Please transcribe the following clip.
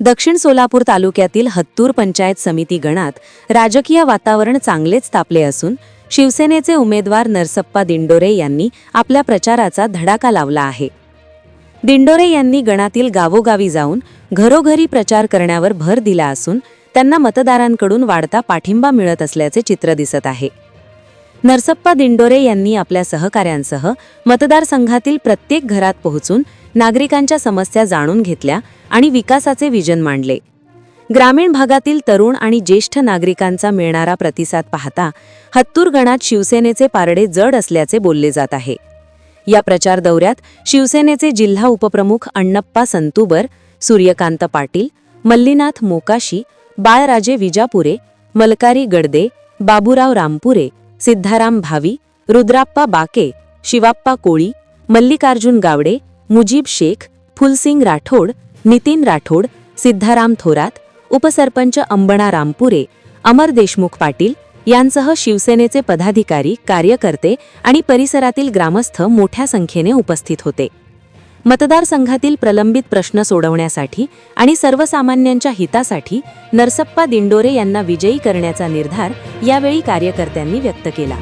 दक्षिण सोलापूर तालुक्यातील हत्तूर पंचायत समिती गणात राजकीय वातावरण चांगलेच तापले असून शिवसेनेचे उमेदवार नरसप्पा दिंडोरे यांनी आपल्या प्रचाराचा धडाका लावला आहे. दिंडोरे यांनी गणातील गावोगावी जाऊन घरोघरी प्रचार करण्यावर भर दिला असून त्यांना मतदारांकडून वाढता पाठिंबा मिळत असल्याचे चित्र दिसत आहे. नरसप्पा दिंडोरे यांनी आपल्या सहकाऱ्यांसह मतदारसंघातील प्रत्येक घरात पोहोचून नागरिकांच्या समस्या जाणून घेतल्या आणि विकासाचे विजन मांडले. ग्रामीण भागातील तरुण आणि ज्येष्ठ नागरिकांचा मिळणारा प्रतिसाद पाहता हत्तूर गणात शिवसेनेचे पारडे जड असल्याचे बोलले जात आहे. या प्रचार दौऱ्यात शिवसेनेचे जिल्हा उपप्रमुख अण्णप्पा संतुबर सूर्यकांत पाटील मल्लीनाथ मोकाशी बाळराजे विजापुरे मलकारी गडदे बाबूराव रामपुरे सिद्धाराम भावी रुद्राप्पा बाके शिवाप्पा कोळी मल्लिकार्जुन गावडे मुजीब शेख फुलसिंग राठोड नितीन राठोड सिद्धाराम थोरात उपसरपंच अंबणा रामपुरे अमर देशमुख पाटील यांसह शिवसेनेचे पदाधिकारी कार्यकर्ते आणि परिसरातील ग्रामस्थ मोठ्या संख्येने उपस्थित होते. मतदारसंघातील प्रलंबित प्रश्न सोडवण्यासाठी आणि सर्वसामान्यांच्या हितासाठी नरसप्पा दिंडोरे यांना विजयी करण्याचा निर्धार यावेळी कार्यकर्त्यांनी व्यक्त केला.